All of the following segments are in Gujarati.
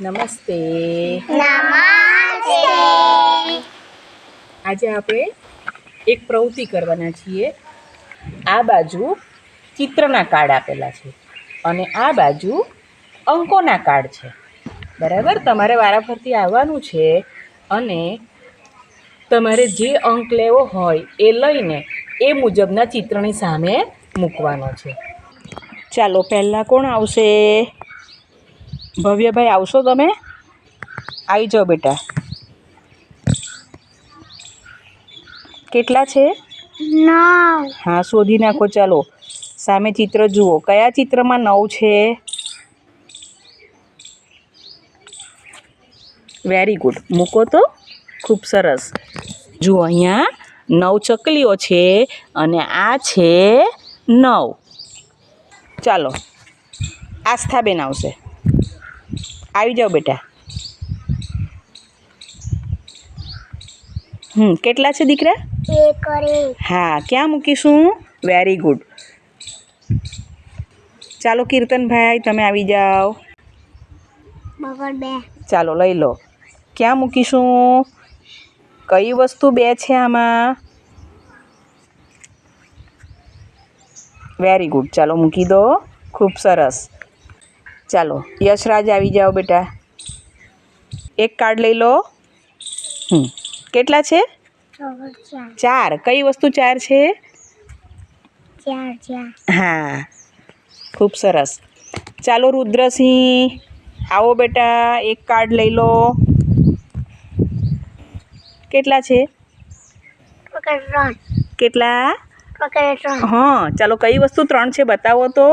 નમસ્તે. નમસ્તે. આજે આપણે એક પ્રવૃત્તિ કરવાના છીએ. આ બાજુ ચિત્રના કાર્ડ આપેલા છે અને આ બાજુ અંકોના કાર્ડ છે. બરાબર? તમારે વારાફરતી આવવાનું છે અને તમારે જે અંક લેવો હોય એ લઈને એ મુજબના ચિત્રની સામે મૂકવાનો છે. ચાલો પહેલાં કોણ આવશે? ભવ્યભાઈ આવશો તમે? આવી જાઓ બેટા. કેટલા છે? હા શોધી નાખો ચાલો. સામે ચિત્ર જુઓ. કયા ચિત્રમાં નવ છે? વેરી ગુડ મૂકો તો. ખૂબ સરસ. જુઓ અહીંયા. નવ ચકલીઓ છે અને આ છે નવ. ચાલો. આસ્થાબેન આવશે. આવી જાઓ બેટા. હમ કેટલા છે દીકરા? હા ક્યાં મૂકીશું? વેરી ગુડ ચાલો કીર્તનભાઈ તમે આવી જાઓ. ચાલો લઈ લો. ક્યાં મૂકીશું? કઈ વસ્તુ બે છે આમાં? વેરી ગુડ ચાલો મૂકી દો. ખૂબ સરસ. ચાલો યશરાજ આવી જાઓ બેટા. એક કાર્ડ લઈ લો. હમ. કેટલા છે? ચાર. કઈ વસ્તુ ચાર છે? હા. ખૂબ સરસ. ચાલો રુદ્રસિંહ આવો બેટા એક કાર્ડ લઈ લો. કેટલા છે? કેટલા? હા ચાલો કઈ વસ્તુ ત્રણ છે બતાવો તો.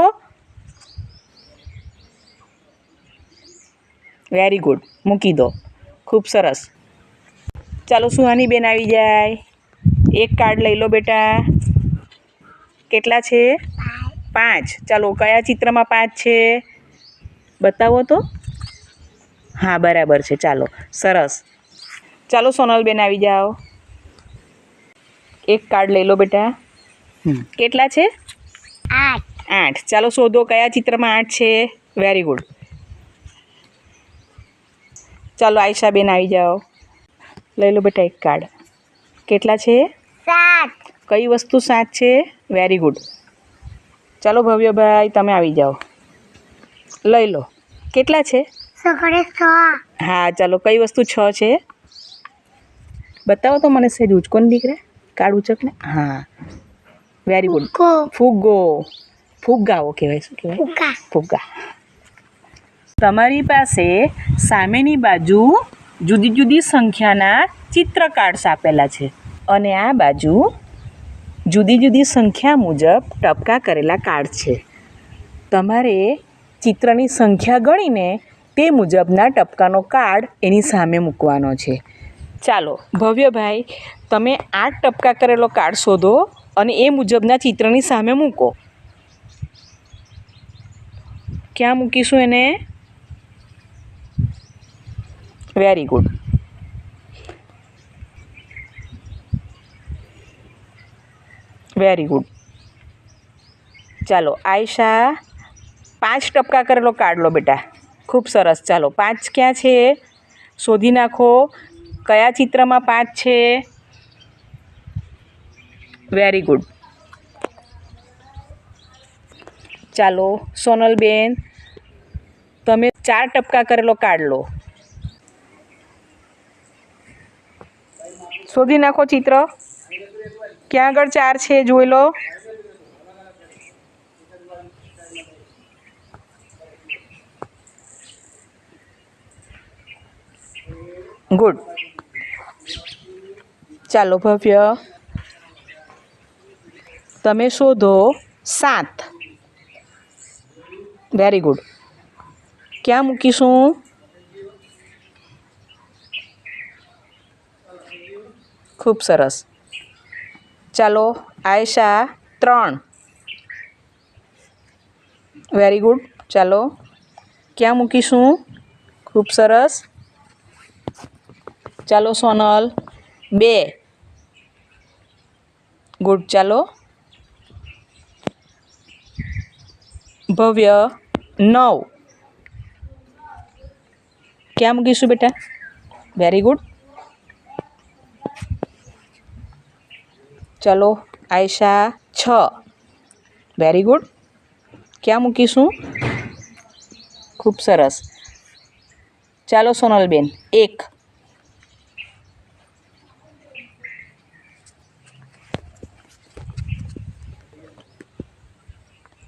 વેરી ગુડ મૂકી દો. ખૂબ સરસ. ચાલો સુહાની બેન આવી જાય. એક કાર્ડ લઈ લો બેટા. કેટલા છે? પાંચ. ચાલો કયા ચિત્રમાં પાંચ છે? બતાવો તો. હા બરાબર છે. ચાલો સરસ. ચાલો સોનલબેન આવી જાઓ. એક કાર્ડ લઈ લો બેટા. કેટલા છે? આઠ. આઠ. ચાલો શોધો કયા ચિત્રમાં આઠ છે. વેરી ગુડ ચાલો આયશાબેન આવી જાઓ. લઈ લો બેટા એક કાર્ડ. કેટલા છે? સાત. કઈ વસ્તુ સાત છે? વેરી ગુડ ચાલો ભવ્યભાઈ તમે આવી જાઓ. લઈ લો. કેટલા છે? હા ચાલો કઈ વસ્તુ છ છે? બતાવો તો મને સહેજ ઉચકોને દીકરા કાર્ડ ઉચકને. હા. વેરી ગુડ ફુગ્ગો. ફુગ્ગાઓ કહેવાય શું કહેવાય? ફુગ્ગા. તમારી પાસે સામેની બાજુ જુદી જુદી સંખ્યાના ચિત્ર કાર્ડ્સ આપેલા છે. અને આ બાજુ જુદી જુદી સંખ્યા મુજબ ટપકા કરેલા કાર્ડ છે. તમારે ચિત્રની સંખ્યા ગણીને તે મુજબના ટપકાનો કાર્ડ એની સામે મૂકવાનો છે. ચાલો ભવ્યભાઈ તમે આઠ ટપકા કરેલો કાર્ડ શોધો અને એ મુજબના ચિત્રની સામે મૂકો. ક્યાં મૂકીશું એને? વેરી ગુડ વેરી ગુડ ચાલો આયશા પાંચ ટપકા કરેલો કાર્ડ લો બેટા ખૂબ સરસ ચાલો પાંચ ક્યાં છે શોધી નાખો કયા ચિત્રમાં પાંચ છે વેરી ગુડ ચાલો સોનલબેન તમે ચાર ટપકા કરેલો કાર્ડ લો શોધી નાખો ચિત્ર. ક્યાં આગળ ચાર છે જોઈ લો. ગુડ. ચાલો ભવ્ય. તમે શોધો સાત. વેરી ગુડ ક્યાં મૂકીશું? ખૂબ સરસ. ચાલો, આયશા ત્રણ. વેરી ગુડ ચાલો, ક્યાં મૂકીશું? ખૂબ સરસ. ચાલો, સોનલ. બે. ગુડ ચાલો. ભવ્ય. નવ. ક્યાં મૂકીશું બેટા? વેરી ગુડ ચલો આયશા છ. વેરી ગુડ ક્યાં મૂકીશું? ખૂબ સરસ. ચાલો સોનલબેન એક.